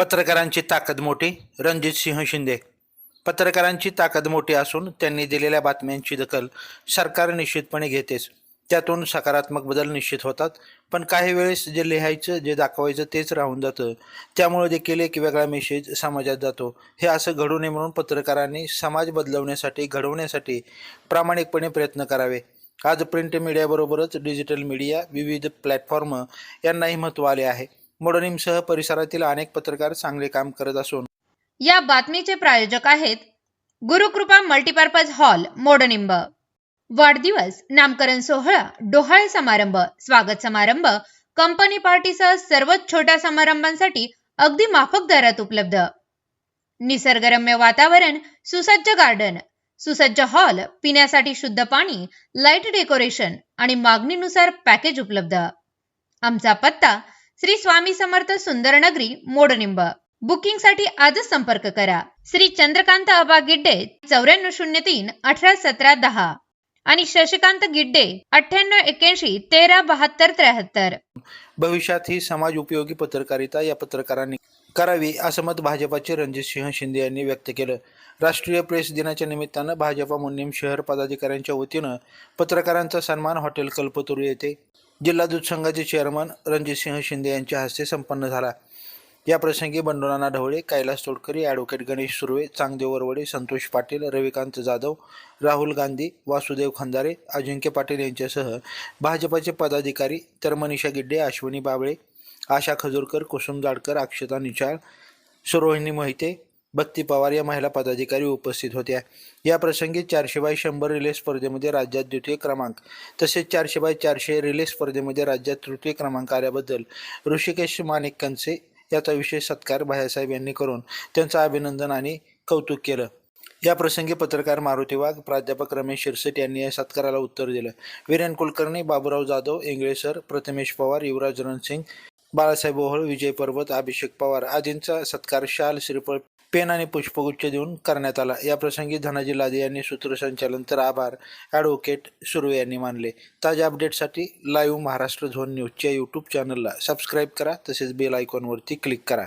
पत्रकारांची ताकद मोठी? रणजित सिंह शिंदे. पत्रकारांची ताकद मोठी असून त्यांनी दिलेल्या बातम्यांची दखल सरकार निश्चितपणे घेतेच. त्यातून सकारात्मक बदल निश्चित होतात. पण काही वेळेस जे लिहायचं जे दाखवायचं तेच राहून जातं. त्यामुळे देखील एक वेगळा मेसेज समाजात जातो. हे असं घडू नये म्हणून पत्रकारांनी समाज बदलवण्यासाठी घडवण्यासाठी प्रामाणिकपणे प्रयत्न करावे. आज प्रिंट मीडियाबरोबरच डिजिटल मीडिया विविध प्लॅटफॉर्म यांनाही महत्त्व आले आहे. मोडनिमसह परिसरातील अनेक पत्रकार चांगले काम करत असून. या बातमीचे प्रायोजक आहेत गुरुकृपा मल्टीपर्पज हॉल मोडनिंब. वाढदिवस नामकरण सोहळा डोहाळे समारंभ स्वागत समारंभ कंपनी पार्टीसह सर्वच छोट्या समारंभांसाठी अगदी माफक दरात उपलब्ध. निसर्गरम्य वातावरण सुसज्ज गार्डन सुसज्ज हॉल पिण्यासाठी शुद्ध पाणी लाइट डेकोरेशन आणि मागणीनुसार पॅकेज उपलब्ध. आमचा पत्ता श्री स्वामी समर्थ सुंदर नगरी मोडनिंब. बुकिंगसाठी आजच संपर्क करा. श्री चंद्रकांत अबा गिड्डे चौऱ्याण्णव शून्य तीन अठरा सतरा दहा. आणि शशिकांत गिड्डे अठ्ठ्याण्णव एक्याऐंशी तेरा बहात्तर त्र्याहत्तर. भविष्यात ही समाज उपयोगी पत्रकारिता या पत्रकारांनी करावी असं मत भाजपाचे रणजितसिंह शिंदे यांनी व्यक्त केलं. राष्ट्रीय प्रेस दिनाच्या निमित्तानं भाजपा मुन्नीम शहर पदाधिकाऱ्यांच्या वतीनं पत्रकारांचा सन्मान हॉटेल कल्पतरू येथे जिल्हा दूध संघाचे चेअरमन रणजितसिंह शिंदे यांच्या हस्ते संपन्न झाला. या प्रसंगी बंडोनाना ढवळे कैलास तोडकरी ॲडव्होकेट गणेश सुर्वे चांगदेव वरवडे संतोष पाटील रविकांत जाधव राहुल गांधी वासुदेव खंदारे अजिंक्य पाटील यांच्यासह भाजपाचे पदाधिकारी तर मनीषा गिड्डे अश्विनी बाबळे आशा खजूरकर कुसुम जाडकर अक्षता निचाळ सुरोहिणी मोहिते भक्ती पवार या महिला पदाधिकारी उपस्थित होत्या. या प्रसंगी चारशे बाय शंभर रिले स्पर्धेमध्ये राज्यात द्वितीय क्रमांक तसेच चारशे बाय चारशे रिले स्पर्धेमध्ये राज्यात तृतीय क्रमांक आल्याबद्दल ऋषिकेश माणिक कंसे याचा विशेष सत्कार भायासाहेब यांनी करून त्यांचं अभिनंदन आणि कौतुक केलं. या प्रसंगी पत्रकार मारुती वाघ प्राध्यापक रमेश शिरसेट यांनी या सत्काराला उत्तर दिलं. वीरेन कुलकर्णी बाबूराव जाधव इंगळेसर प्रथमेश पवार युवराज रणसिंग बाळासाहेब ओहळ विजय पर्वत अभिषेक पवार आदींचा सत्कार शाल श्रीफळ पेन आणि पुष्पगुच्छ देऊन करण्यात आला. या प्रसंगी धनाजी लादे यांनी सूत्रसंचालन तर आभार. ॲडव्होकेट सुर्वे यांनी मानले. ताज्या अपडेटसाठी लाईव्ह महाराष्ट्र झोन न्यूजच्या यूट्यूब चॅनलला सबस्क्राईब करा. तसेच बेल आयकॉनवरती क्लिक करा.